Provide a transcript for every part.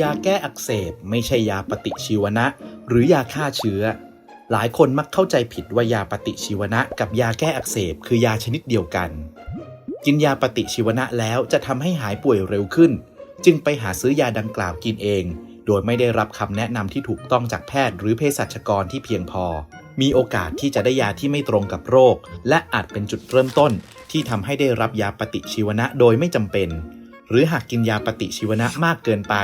ยาแก้อักเสบไม่ใช่ยาปฏิชีวนะ หรือยาฆ่าเชื้อ หลายคนมักเข้าใจผิดว่ายาปฏิชีวนะ กับยาแก้อักเสบคือยาชนิดเดียวกัน กินยาปฏิชีวนะแล้วจะทำให้หายป่วยเร็วขึ้น จึงไปหาซื้อยาดังกล่าวกินเอง โดยไม่ได้รับคำแนะนำที่ถูกต้องจากแพทย์หรือเภสัชกรที่เพียงพอ มีโอกาสที่จะได้ยาที่ไม่ตรงกับโรค และอาจเป็นจุดเริ่มต้น ที่ทำให้ได้รับยาปฏิชีวนะโดยไม่จำเป็นหรือหากกินยาปฏิชีวนะมากเกินไป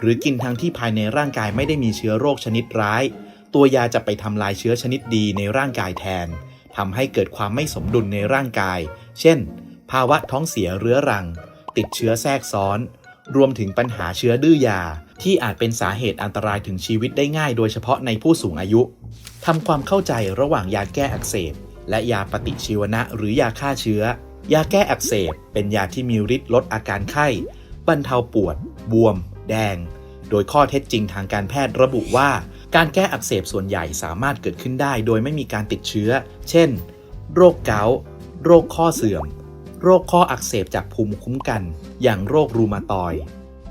หรือกินทั้งที่ภายในร่างกายไม่ได้มีเชื้อโรคชนิดร้าย ตัวยาจะไปทำลายเชื้อชนิดดีในร่างกายแทนทำให้เกิดความไม่สมดุลในร่างกาย เช่น ภาวะท้องเสียเรื้อรัง ติดเชื้อแทรกซ้อน รวมถึงปัญหาเชื้อดื้อยา ที่อาจเป็นสาเหตุอันตรายถึงชีวิตได้ง่าย โดยเฉพาะในผู้สูงอายุทำความเข้าใจระหว่างยาแก้อักเสบ และยาปฏิชีวนะหรือยาฆ่าเชื้อ ยาแก้อักเสบ เป็นยาที่มีฤทธิ์ลดอาการไข้บรรเทาปวด บวม แดง โดยข้อเท็จจริงทางการแพทย์ระบุว่า การแก้อักเสบส่วนใหญ่สามารถเกิดขึ้นได้โดยไม่มีการติดเชื้อ เช่น โรคเกาต์โรคข้อเสื่อม โรคข้ออักเสบจากภูมิคุ้มกัน อย่างโรครูมาตอย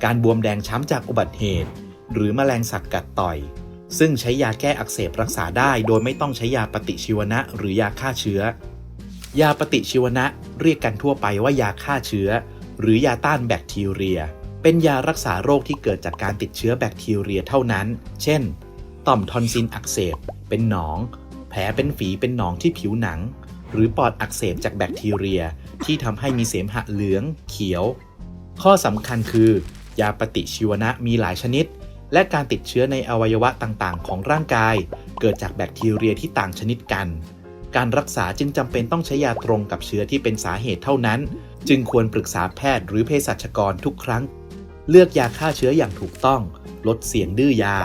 การบวมแดงช้ำจากอุบัติเหตุ หรือแมลงสัตว์กัดต่อย ซึ่งใช้ยาแก้อักเสบรักษาได้ โดยไม่ต้องใช้ยาปฏิชีวนะ หรือยาฆ่าเชื้อยาปฏิชีวนะเรียกกันทั่วไปว่ายาฆ่าเชื้อ หรือยาต้านแบคทีเรีย เป็นยารักษาโรคที่เกิดจากการติดเชื้อแบคทีเรียเท่านั้น เช่น ต่อมทอนซิลอักเสบ เป็นหนอง แผลเป็นฝีเป็นหนองที่ผิวหนัง หรือปอดอักเสบจากแบคทีเรียที่ทำให้มีเสมหะเหลือง เขียว ข้อสำคัญคือ ยาปฏิชีวนะมีหลายชนิด และการติดเชื้อในอวัยวะต่างๆ ของร่างกาย เกิดจากแบคทีเรียที่ต่างชนิดกัน การรักษาจึงจำเป็นต้องใช้ยาตรงกับเชื้อที่เป็นสาเหตุเท่านั้น จึงควรปรึกษาแพทย์หรือเภสัชกรทุกครั้ง เลือกยาฆ่าเชื้ออย่างถูกต้อง ลดเสี่ยงดื้อยา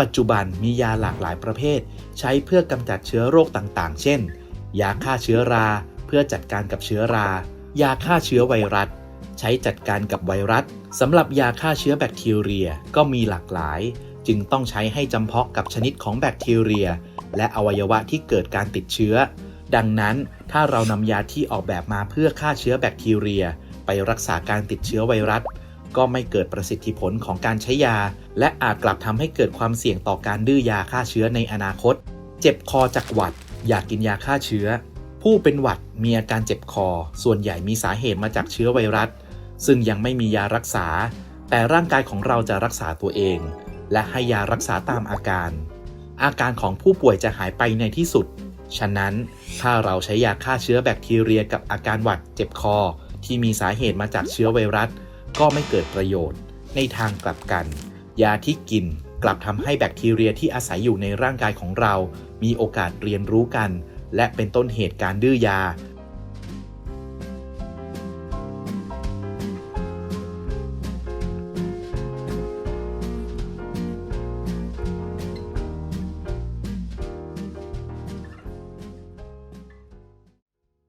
ปัจจุบันมียาหลากหลายประเภท ใช้เพื่อกำจัดเชื้อโรคต่างๆ เช่น ยาฆ่าเชื้อรา เพื่อจัดการกับเชื้อรา ยาฆ่าเชื้อไวรัส ใช้จัดการกับไวรัสสำหรับยาฆ่าเชื้อแบคทีเรียก็มีหลากหลาย จึงต้องใช้ให้จำเพาะกับชนิดของแบคทีเรีย และอวัยวะที่เกิดการติดเชื้อ ดังนั้นถ้าเรานำยาที่ออกแบบมาเพื่อฆ่าเชื้อแบคทีเรีย ไปรักษาการติดเชื้อไวรัส ก็ไม่เกิดประสิทธิผลของการใช้ยา และอาจกลับทำให้เกิดความเสี่ยงต่อการดื้อยาฆ่าเชื้อในอนาคต เจ็บคอจากหวัด อยากกินยาฆ่าเชื้อ ผู้เป็นหวัดมีอาการเจ็บคอ ส่วนใหญ่มีสาเหตุมาจากเชื้อไวรัส ซึ่งยังไม่มียารักษา แต่ร่างกายของเราจะรักษาตัวเอง และให้ยารักษาตามอาการ อาการของผู้ป่วยจะหายไปในที่สุด ฉะนั้นถ้าเราใช้ยาฆ่าเชื้อแบคทีเรียกับอาการหวัดเจ็บคอ ที่มีสาเหตุมาจากเชื้อไวรัส ก็ไม่เกิดประโยชน์ ในทางกลับกัน ยาที่กินกลับทำให้แบคทีเรียที่อาศัยอยู่ในร่างกายของเรา มีโอกาสเรียนรู้กัน และเป็นต้นเหตุการดื้อยา